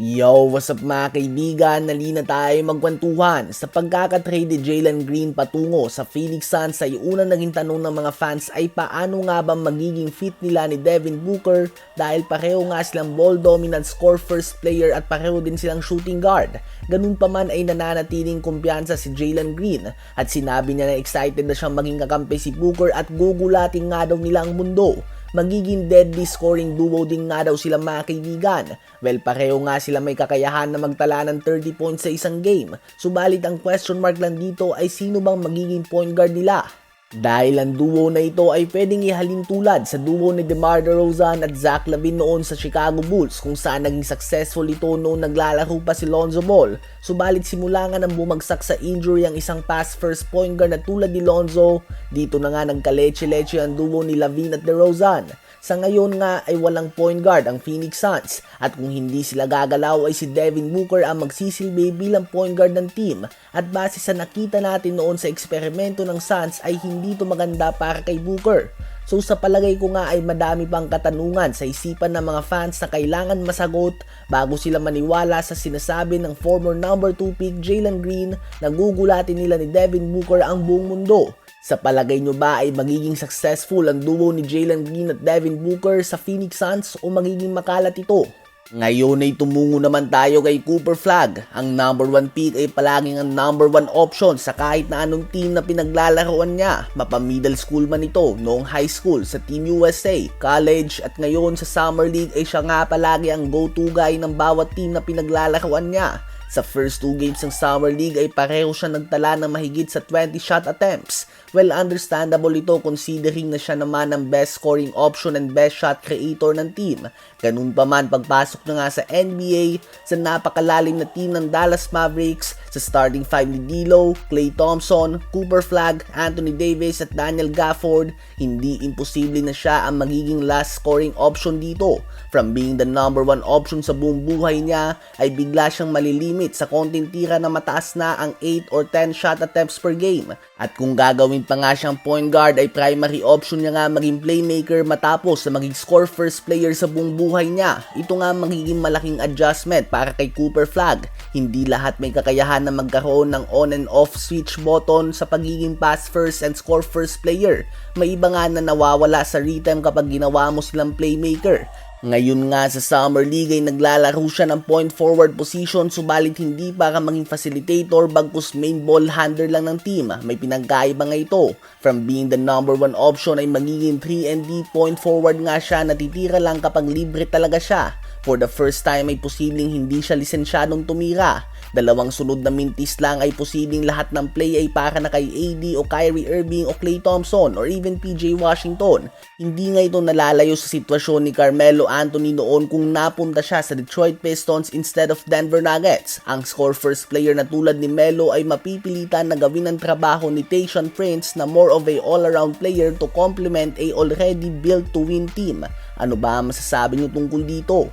Yo, what's up mga kaibigan? Nalina tayo magkwentuhan. Sa pagkakatrade ni Jalen Green patungo sa Phoenix Suns ay unang naging tanong ng mga fans ay paano nga ba magiging fit nila ni Devin Booker dahil pareho nga silang ball dominant score first player at pareho din silang shooting guard. Ganun pa man ay nananatiling kumpiyansa si Jalen Green at sinabi niya na excited na siyang maging kakampi si Booker at gugulatin nga daw nila ang mundo magiging deadly scoring duo din nga daw sila mga kaibigan. Well, pareho nga sila may kakayahan na magtala ng 30 points sa isang game. Subalit ang question mark lang dito ay sino bang magiging point guard nila? Dahil ang duo na ito ay pwedeng ihalin tulad sa duo ni DeMar DeRozan at Zach Lavine noon sa Chicago Bulls kung saan naging successful ito noong naglalaro pa si Lonzo Ball. Subalit simula nga nang bumagsak sa injury ang isang pass first point guard na tulad ni Lonzo, dito na nga nagkaleche-leche ang duo ni Lavine at DeRozan. Sa ngayon nga ay walang point guard ang Phoenix Suns at kung hindi sila gagalaw ay si Devin Booker ang magsisilbi bilang point guard ng team at base sa nakita natin noon sa eksperimento ng Suns ay hindi to maganda para kay Booker. So sa palagay ko nga ay madami pang katanungan sa isipan ng mga fans na kailangan masagot bago sila maniwala sa sinasabi ng former number 2 pick Jalen Green na gugulatin nila ni Devin Booker ang buong mundo. Sa palagay nyo ba ay magiging successful ang duo ni Jalen Green at Devin Booker sa Phoenix Suns o magiging makalat ito? Ngayon ay tumungo naman tayo kay Cooper Flag. Ang number 1 pick ay palaging ang number 1 option sa kahit na anong team na pinaglalaroan niya. Mapa middle school man ito, noong high school sa Team USA, college at ngayon sa Summer League ay siya nga palagi ang go-to guy ng bawat team na pinaglalaroan niya. Sa first two games ng Summer League ay pareho siya nagtala ng mahigit sa 20 shot attempts. Well, understandable ito considering na siya naman ang best scoring option and best shot creator ng team. Ganun pa man pagpasok na nga sa NBA sa napakalalim na team ng Dallas Mavericks sa starting five ni D'Lo, Klay Thompson, Cooper Flag, Anthony Davis at Daniel Gafford, hindi imposible na siya ang magiging last scoring option dito. From being the number one option sa buong buhay niya ay bigla siyang malilimit sa konting tira na mataas na ang 8 or 10 shot attempts per game. At kung gagawin pa nga siyang point guard ay primary option niya nga maging playmaker matapos na maging score first player sa buong buhay niya. Ito nga magiging malaking adjustment para kay Cooper Flag. Hindi lahat may kakayahan na magkaroon ng on and off switch button sa pagiging pass first and score first player. May iba nga na nawawala sa rhythm kapag ginawa mo silang playmaker. Ngayon nga sa Summer League ay naglalaro siya ng point forward position subalit hindi para maging facilitator bagkus main ball handler lang ng team. May pinagkaiba nga ito. From being the number one option ay magiging 3 and D point forward nga siya natitira lang kapag libre talaga siya. For the first time ay posibleng hindi siya lisensyadong tumira. Dalawang sunod na mintis lang ay posibleng lahat ng play ay para na kay AD o Kyrie Irving o Klay Thompson or even PJ Washington. Hindi nga ito nalalayo sa sitwasyon ni Carmelo Anthony noon kung napunta siya sa Detroit Pistons instead of Denver Nuggets. Ang score first player na tulad ni Melo ay mapipilitan na gawin ang trabaho ni Tayshaun Prince na more of a all-around player to complement a already built to win team. Ano ba ang masasabi niyo tungkol dito?